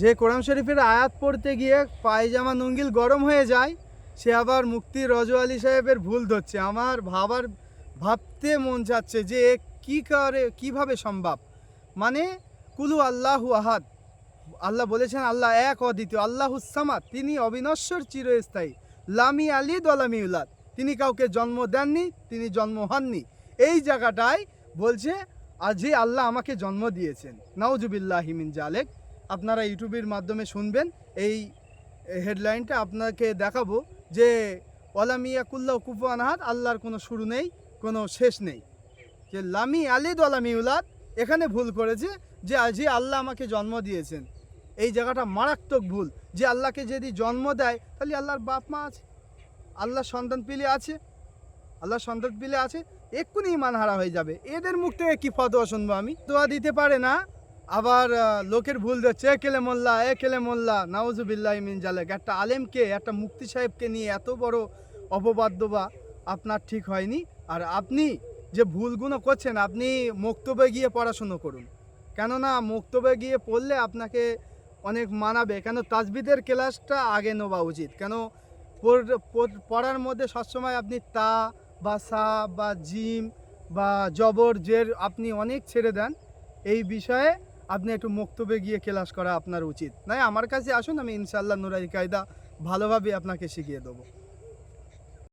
যে কোরআন শরীফের আয়াত পড়তে গিয়ে পায়জামা নুঙ্গিল গরম হয়ে যায়, সে আবার মুক্তি রজু আলী সাহেবের ভুল ধরছে। আমার ভাবার, ভাবতে মন যাচ্ছে যে কী করে, কীভাবে সম্ভব? মানে কুলু আল্লাহু আহাদ। আল্লাহ বলেছেন, আল্লাহ এক অদ্বিতীয় আল্লাহুসামাদ তিনি অবিনশ্বর চিরস্থায়ী। লামি আলী দলামি উলাদ। তিনি কাউকে জন্ম দেননি, তিনি জন্ম হননি। এই জায়গাটায় বলছে, আজই আল্লাহ আমাকে জন্ম দিয়েছেন। নাউজুবিল্লাহ মিন জালেক। আপনারা ইউটিউবের মাধ্যমে শুনবেন। এই হেডলাইনটা আপনাকে দেখাবো যে ওলামিয়া কুল্লাহ কুফু আনহাদ আল্লাহর কোনো শুরু নেই, কোনো শেষ নেই। যে, লামি আলিদ ওলামি উলাদ, এখানে ভুল করেছে যে আজই আল্লাহ আমাকে জন্ম দিয়েছেন। এই জায়গাটা মারাত্মক ভুল যে, আল্লাহকে যদি জন্ম দেয়, তাহলে আল্লাহর বাপ মা আছে? আল্লাহর সন্তান পিলে আছে? আল্লাহর সন্তান পিলে আছে? এক্ষুনি ইমান হারা হয়ে যাবে। এদের মুখ থেকে কী ফতোয়া শুনব আমি? দোয়া দিতে পারে না। আবার লোকের ভুল দিচ্ছে এ কেলে মোল্লা, এ কেলে মোল্লা, নাউজুবিল্লাহ মিন জালেক। একটা আলেমকে, একটা মুক্তি সাহেবকে নিয়ে এত বড় অপবাদ্য বা আপনার ঠিক হয়নি। আর আপনি যে ভুলগুলো করছেন, আপনি মক্তবে গিয়ে পড়াশুনো করুন। কেননা, মক্তবে গিয়ে পড়লে আপনাকে অনেক মানাবে। কেন তাজবিদের ক্লাসটা আগে নেওয়া উচিত? কেন পড়- পড়- পড়ার মধ্যে সবসময় আপনি তা বা সা বা জিম বা জবর, জের আপনি অনেক ছেড়ে দেন। এই বিষয়ে আপনি একটু মুক্তবে গিয়ে ক্লাস করা আপনার উচিত। নাই, আমার কাছে আসুন, আমি ইনশাল্লাহ নুরাই কায়দা ভালোভাবে আপনাকে শিখিয়ে দেবো।